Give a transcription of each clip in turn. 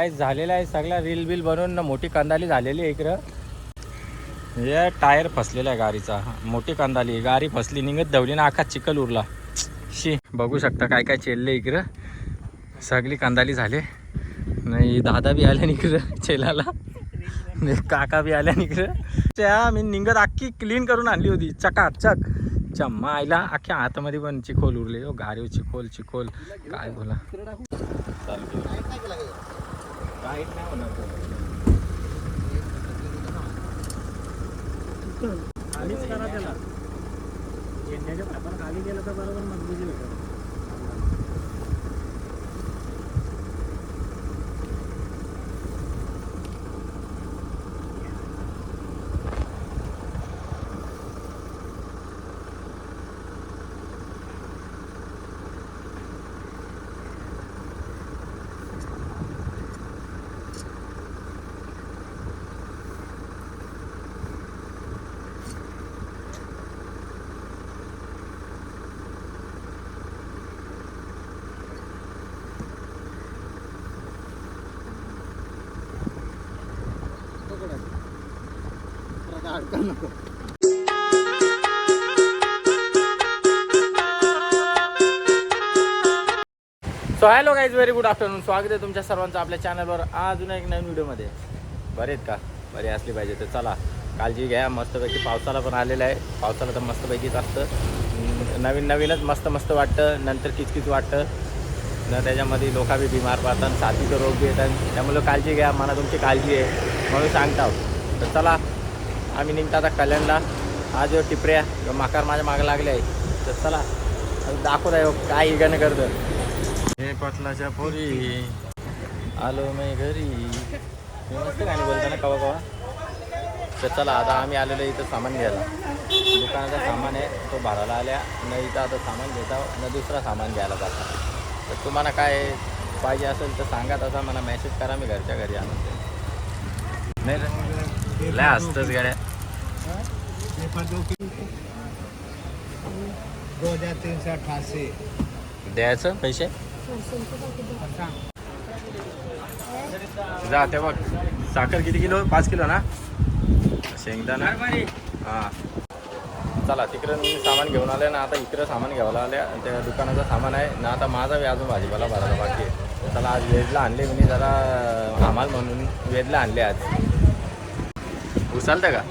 काय झालेलं आहे? सगळा रील बिल बनवून मोठी कंदाली झालेली आहे इकडं. हे टायर फसलेला आहे गाडीचा. मोठी कंदाली गाडी फसली निघत धवली ना आखा चिखल उरला. शी बघू शकता काय काय चेलले इकडं. सगळी कंदाली झाले. नाही दादा बी आल्या इकडं चेलाला. नाही काका बी आल्या इकडं. त्या मी निघत अख्खी क्लीन करून आणली होती. चकाचक चम्मा आईला अख्ख्या हातामध्ये पण चिखोल उरले. हो गारीव चिखोल चिखोल. काय बोला. चालू काय नाही होणार खाली गेलं तर बरोबर मजबुती भेटेल so hello guys very good afternoon स्वागत आहे तुमच्या सर्वांचं आपल्या चॅनलवर अजून एक नवीन व्हिडिओमध्ये बरे आहेत का? बरे असले पाहिजे तर चला. काळजी घ्या. मस्तपैकी पावसाला पण आलेला आहे. पावसाला तर मस्तपैकीच असतं. नवीन नवीनच मस्त मस्त वाटतं. नंतर किचकिच वाटतं. न त्याच्यामध्ये लोका बी बिमार पडतात साथीचं रोग बी येतात. त्यामुळं काळजी घ्या. मला तुमची काळजी आहे. म्हणून सांगता. तर चला. आम्ही निघता आता कल्याणला. आज टिपऱ्या. माकार माझ्या मागं लागले आहे. तर चला दाखवत आहे काय इगानं करतं हे पटलाच्या पोरी. आलो मी घरी. मस्त गाणी बोलताना कवा कवा? तर चला आता आम्ही आलेलो इथं सामान घ्यायला. दुकानाचा सामान आहे तो भरायला आल्या. न इथं आता सामान घेता न दुसरा सामान घ्यायला जाता. तर तुम्हाला काय पाहिजे असेल तर सांगा तसा मला मेसेज करा मी घरच्या घरी आणून. नाही. लय असतच गाड्या. दो हजार द्यायचं पैसे? जा ते बघ. साखर किती किलो? पाच किलो ना? शेंगदाणा. हां. चला तिकडं मी सामान घेऊन आले ना आता इकडं सामान घ्यायला आल्या आणि त्या दुकानाचं सामान आहे. ना आता माझा व्याज अजून भाजीपाला भरायला बाकी आहे. चला आज वेजला आणले मी जरा हमाल म्हणून वेजला आणले आज. उचलतं का?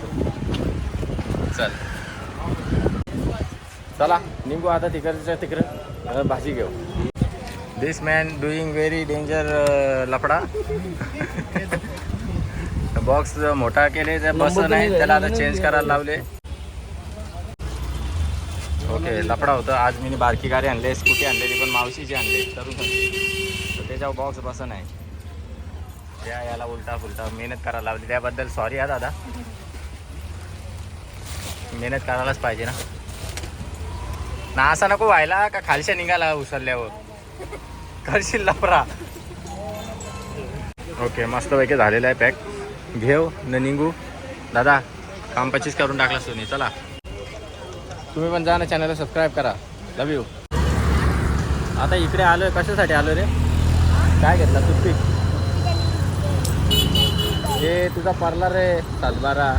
चल. चला निघू आता तिकडच्या तिकडं भाजी घेऊ. This man doing very danger लफडा. बॉक्स मोठा केले ते बस नाही त्याला आता चेंज करायला लावले. ओके लफडा होतं. आज मी बारकी गाडी आणली स्कूटी आणलेली पण मावशीची आणली. तरुण तर त्याच्यावर बॉक्स बस नाही. त्या याला उलटा फुलटा मेहनत करायला लावली. त्याबद्दल सॉरी हा दादा. मेहनत करायलाच पाहिजे ना. ना असा नको व्हायला का खालशा निघाला उसरल्यावर करशील लपरा ओके मस्तपैकी झालेलं आहे पॅक घेऊ न निघू. दादा काम पचीस करून टाकला सोनी. चला. तुम्ही पण जा ना चॅनलला सबस्क्राईब करा. लव यू आता इकडे आलो आहे कशासाठी आलो रे? काय घेतला? टूथपिक. हे तुझा पार्लर रे सातबारा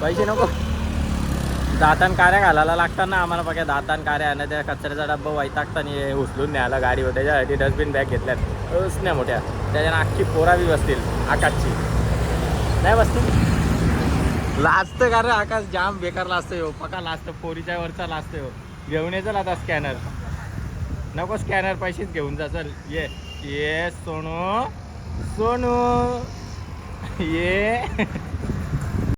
पैसे नको. दातान काऱ्या घालायला लागतात ना आम्हाला बघा दातान काऱ्या आणि त्या कचऱ्याचा डब्बा वैतागता आणि उचलून न्यायला गाडीवर त्याच्यासाठी डस्टबिन बॅग घेतल्यात. उसण्या मोठ्या. त्याच्यानं अख्खी पोरा बी बसतील आकाशची. नाही बसतील? लाजतं का रे आकाश? जाम बेकार लाजतं हो. पका लाजतं. पोरीच्या वरचा लाजतं हो. घेऊन ये चल आता स्कॅनर नको स्कॅनर पैसेच घेऊन जा. चल ये. ये सोनू. सोनू. ये.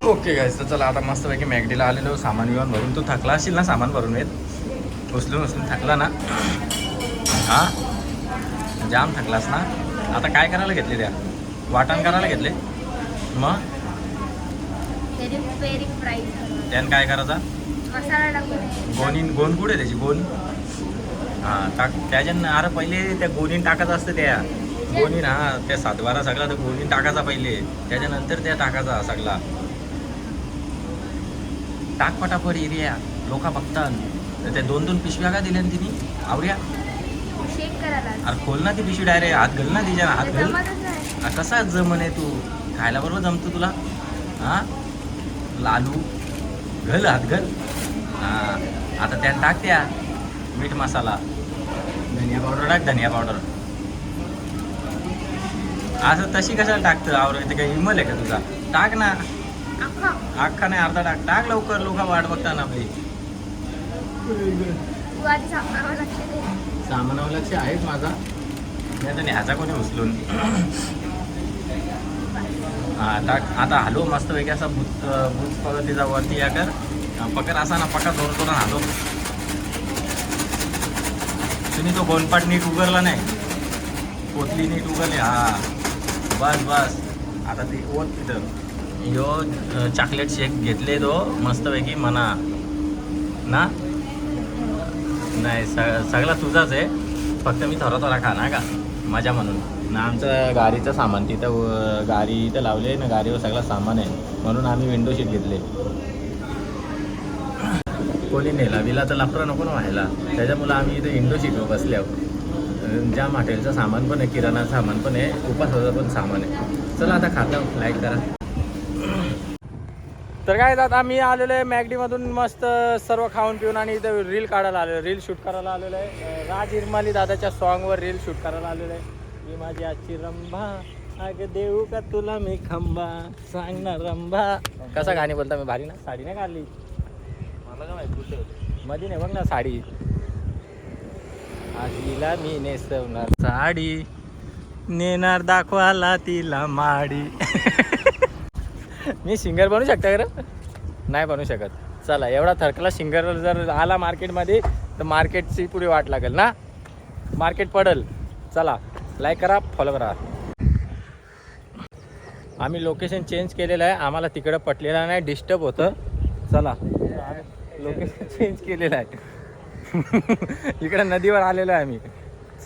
ओके गाईज तर चला आता मस्तपैकी मॅगडीला आलेलो सामान घेऊन भरून. तू थकला असेल ना सामान भरून येत उचलून उचलून थकला ना? हा? जाम थकलास ना? आता काय करायला घेतले त्या? वाटण करायला घेतले? मग? त्यानं काय करायचा? गोणी गोण कुठे त्याची? गोण हां टाक. त्याच्यानं अरे पहिले त्या गोणीन टाकायचं असतं त्या. गोणीन हा त्या सातबारा सगळा तर गोणीन टाकायचा पहिले. त्याच्यानंतर त्या टाकायचा सगळा. टाक पटापट एरिया लोका बघतात. तर त्या दोन दोन पिशव्या का दिल्या ना तिने? आवड्या शेक करायला. अरे खोल ना ती पिशवी डायरेक्ट हात घाल ना तिच्या हात घाल. कसा जमन आहे तू? खायला बरोबर जमतो तुला? हा? लालू. घल हात घल. हा. आता त्यात टाक त्या. मीठ मसाला. धनिया पावडर टाक धनिया पावडर असं तशी कशाला टाकतं? आवर ते काही हिमल आहे का तुझा? टाक ना. अख्खा नाही अर्धा टाक. टाक लवकर लोक वाट बघता ना भाई सामानावर लक्ष आहेच माझा. नाही तर ह्याचा कोणी उचलून. हा टाक आता हलो मस्त पैकी असा भूत भूत पगतीचा वरती या कर. पकड असा ना पकड थोडं थोडं हलो तुम्ही तो गोनपाट नीट उगरला नाही. पोतली नीट उगरली हा. बस बस. आता ते ओत तिथं. यो चॉकलेट शेक घेतले तो मस्तपैकी मना ना? नाही स सगळा तुझाच आहे. फक्त मी थोडा थोडा खाना का? मजा म्हणून. ना आमचं गाडीचं सामान तिथं गाडी इथं लावले ना गाडीवर सगळं सामान आहे. म्हणून आम्ही विंडो शीट घेतले. कोणी नेला विला तर लफडा नको ना व्हायला. त्याच्यामुळं आम्ही इथं विंडो शीटवर बसल्यावर ज्या हॉटेलचं सामान पण आहे किराणा सामान पण आहे उपासाचं पण सामान आहे. चला आता खाता लाईक करा. तर काय आता आम्ही आलेलो आहे मॅगडीमधून मस्त सर्व खाऊन पिऊन आणि इथं रील काढायला आलेलो रील शूट करायला आलेलो आहे. राज इरमाली दादाच्या सॉन्गवर रील शूट करायला आलेलो आहे. ही माझी आजची रंभा अग देऊ का तुला मी खंबा? सांग ना रंभा. कसा गाणी बोलता? मी भारी ना साडी नाही काढली. मला काय माहिती मध्ये नाही बघ ना साडी. आजीला मी नेसवणार. साडी. नेणार दाखवाला तिला माडी. मी सिंगर बनू शकता का नाही बनू शकत. चला एवढा थरकला सिंगर जर आला मार्केटमध्ये तर मार्केटची पुढे वाट लागेल ना? मार्केट पडल. चला लाईक करा फॉलो करा. आम्ही लोकेशन चेंज केलेलं आहे. आम्हाला तिकडं पटलेलं नाही डिस्टर्ब होतं. चला लोकेशन चेंज केलेलं आहे. इकडं नदीवर आलेलो आहे आम्ही.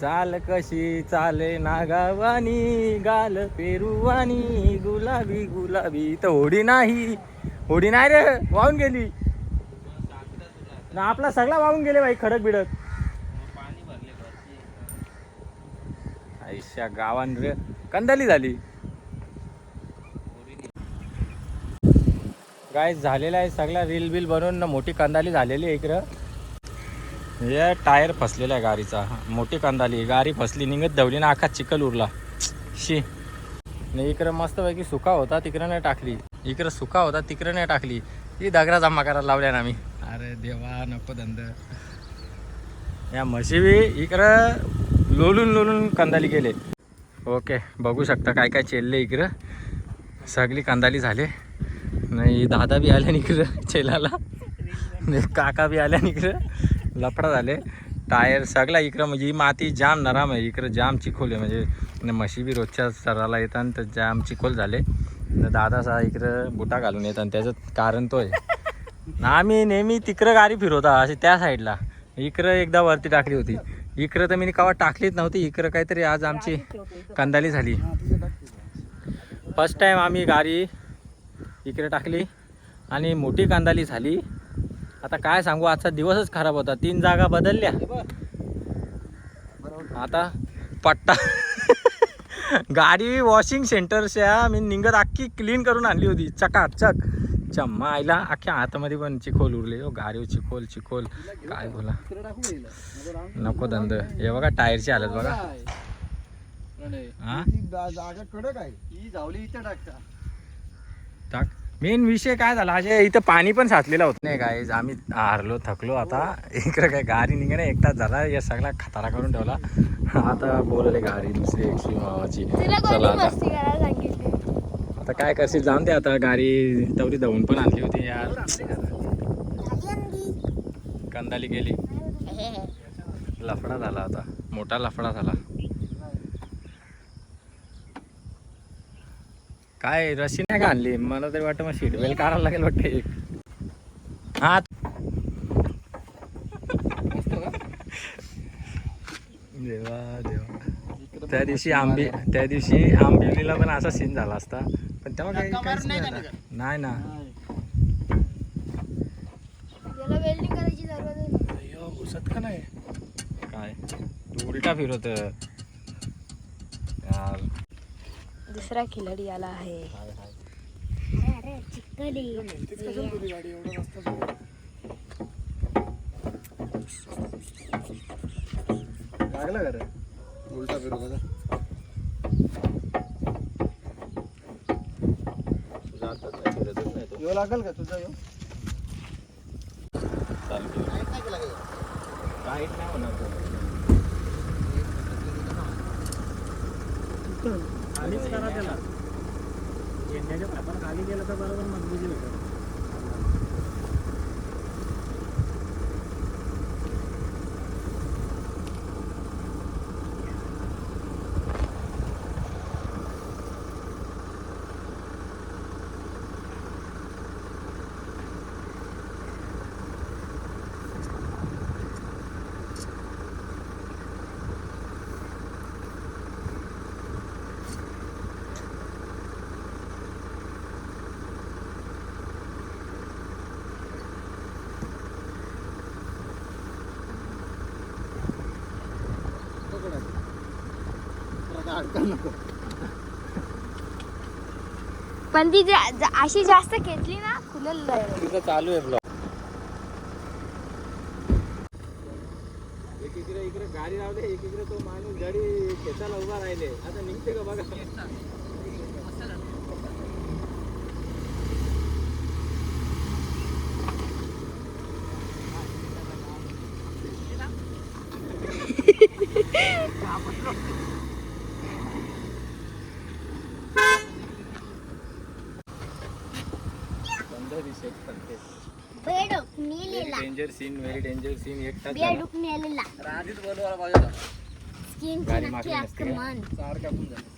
चाल कशी चाले नागावानी गाल पेरुवानी गुलाबी गुलाबी तर होडी नाही. होडी नाही रे वाहून गेली. ना आपला सगळा वाहून गेले भाई खडक बिडक. आयुष्या गावान रे. कंदाली झाली. काय झालेला आहे सगळा. रील बिल बनवून ना मोठी कंदाली झालेली आहे इकडं. हे टायर फसलेला आहे गाडीचा. मोठी कंदाली. गाडी फसली निघत धवली ना आखा चिखल उरला. शी. नाही इकडं मस्तपैकी सुका होता तिकडं नाही टाकली. इकडं सुका होता तिकडं नाही टाकली. ही दगडा जमा करायला लावल्या ना आम्ही अरे देवा नको धंद. या म्हशी बी इकडं लोलून लोलून कंदाली गेले ओके बघू शकता काय काय चेलले इकडं. सगळी कंदाली झाले. नाही दादा बी आल्या इकडं चेलाला. नाही काका बी आल्या इकडं लफडा झाले. टायर सगळा इकडं म्हणजे ही माती जाम नराम आहे. इकडं जाम चिखोल आहे. म्हणजे म्हशी बी रोजच्या सराला येतात तर जाम चिखोल झाले. दादा सा इकडं बुटा घालून येतात त्याचं कारण तो आहे. ना आम्ही नेहमी तिकडं गाडी फिरवता असे त्या साईडला. इकडं एकदा वरती टाकली होती. इकडं तर मी कवा टाकलीच नव्हती. इकडं काहीतरी आज आमची कंदाली झाली. फर्स्ट टाईम आम्ही गाडी इकडे टाकली. आणि मोठी कांदाली झाली. आता काय सांगू आजचा दिवसच खराब होता. तीन जागा बदलल्या. आता पट्टा. गाडी वॉशिंग सेंटरच्या मी निघत अख्खी क्लीन करून आणली होती. चकाचक. चम्मा आईला अख्ख्या हातामध्ये पण चिखोल उरले. हो गाडीवर चिखोल चिखोल. काय बोला. नको धंद. हे बघा टायरची हालत बघा. हा जागा कडक आहे. ही जावली इथे टाकता. टाक. मेन विषय काय झाला? अजय इथं पाणी पण साचलेलं होतं. नाही काय आम्ही हारलो थकलो आता. इकडं काय गाडी निघणे एक तास झाला. या सगळा खतारा करून ठेवला. आता बोलले गाडी दुसरी एकशे मावाची तिला चला आता. काय करशील? जाऊन दे आता. गाडी तेवढी धावून पण आणली होती यार. कंदाली गेली. लफडा झाला आता. मोठा लफडा झाला. काय रशी नाही का आणली? मला तरी वाटतं मग सीट बेल्ट काढायला लागेल वाटतं एक. हा देवा देवा. त्या दिवशी आंबे त्या दिवशी आंबिवलीला पण असा सीन झाला असता. पण तेव्हा काही काहीच नाही झालं. नाही ना. याला वेल्डिंग करायची जरूरत नाही घुसत का नाही? काय? तू उलटा फिरवत यार. दुसरा खिलाडी आला आहे. लागला का रे? उलटा फिरू का यो लागल का तुझा यो? काहीच नाही होणार तो. करा त्याला झेंड्याच्या पापाला खाली गेलं तर बरोबर मजबुती भेटत नको. पण ती जा- जा- अशी जास्त खेचली ना खुलेल तिथं चालू आहे ब्लॉग एक इकडे गाडी लावले एक इकडे तो माणूस गाडी खेचायला उभा राहिले. आता निघते का बघा? पंधरा सेट करते. बेडूक नेलेला danger scene very danger scene एक तास झाला. बेडूक नेलेला आधीच बोलवायला पाहिजे होता. स्किन गाडी नक्की मागली नसती का? आक्रमण चार कापून झाले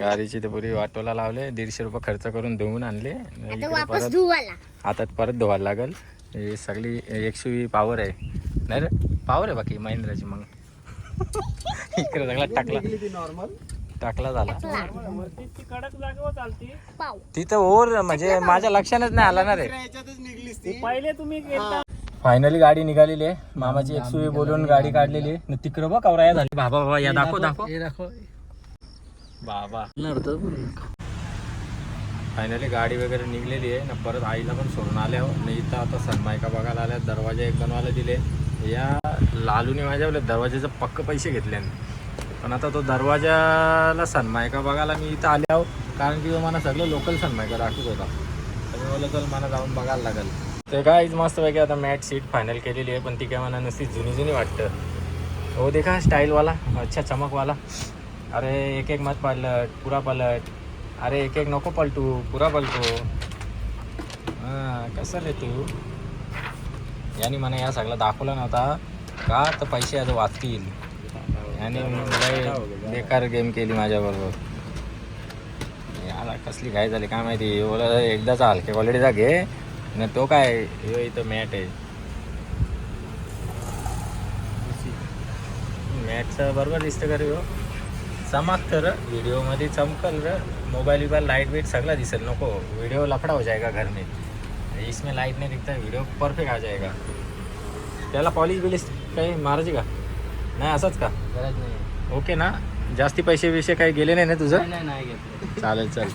गाडीची ते पुरी वाटोला लावले दीडशे रुपये खर्च करून धुवून आणले. आता इकडे वापस परत धुवाला आता परत धुवायला लागल. ही सगळी एकशे पॉवर आहे. नाही रे पॉवर आहे बाकी महिंद्राची मग. इकडे सगळा टाकला. ती नॉर्मल टाकला झाला. वरती ती कडक जागेवर चालती. पाव. तिथं ओर म्हणजे माझ्या लक्षातच नाही आला ना रे. पहिले तुम्ही गेलता फायनली गाडी निघालेली आहे. मामाची एकशे बोलून गाडी काढलेली आहे. न तिकडं बघ कवरा झाली. बाबा बाबा या दाखव दाखव बाबा. फायनली गाडी वगैरे निघलेली आहे. ना परत आईला पण सोडून आल्या हो न इथं आता सनमायका बघायला आल्या. दरवाजा एक बनवायला दिले. या लालूने माझ्या दरवाजाचं पक्क पैसे घेतले. पण आता तो दरवाजाला सनमायका बघायला मी इथं आले आहो कारण की तो मला सगळं लोकल सनमायका दाखवत होता. तर बोललं चल मला जाऊन बघायला लागेल. ते काय मस्तपैकी आता मॅट सीट फायनल केलेली आहे पण ती काय मला नुसती जुनी जुनी वाटतं. हो देखा स्टाईलवाला अच्छा चमकवाला अरे एक एक मत पालट पुरा पलट. अरे एक एक नको पलटू पुरा पलटू. हां कसं रे तू? याने मला या सगळं दाखवलं नव्हता. का तर पैसे आज वाचतील? आणि लय बेकार गेम केली माझ्याबरोबर. याला कसली काय झाली काय माहिती? बोला एकदाचा हलक्या क्वालिटीचा घे. न तो काय यो इथं मॅट आहे. मॅटचं बरोबर दिसतं का रे ह्यो? चमकतं र व्हिडिओमध्ये चमकल र. मोबाईल विबाईल लाइट वेट सगळा दिसेल नको. व्हिडिओ लफड़ा हो जाएगा घर में इसमें लाइट नहीं दिखता वीडियो परफेक्ट आ जाएगा त्याला पॉलिश बिलिश काही मारायची का? नाही असंच का? गरज नाही. ओके ना? जास्ती पैसे विषय काही गेले नाही ना तुझं? नाही नाही घेतलं. चालेल चल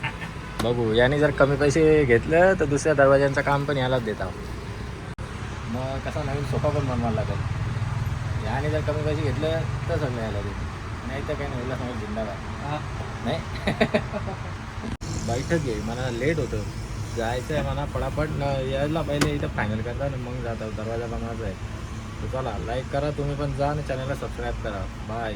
बघू. याने जर कमी पैसे घेतलं तर दुसऱ्या दरवाज्यांचं काम पण यालाच देता मग कसा नवीन सोफा पण बनवायला लागेल. याने जर कमी पैसे घेतलं तर सगळं यायला देईल नाही तर काही नाही समोर जिंदाबाद नाही? बैठक आहे मला लेट होतं. जायचं आहे मला पटापट न यायला पहिले इथं फायनल करता आणि मग जाता दरवाजा बनवायचा आहे. चला लाईक करा तुम्ही पण जा आणि चॅनलला सबस्क्राईब करा. बाय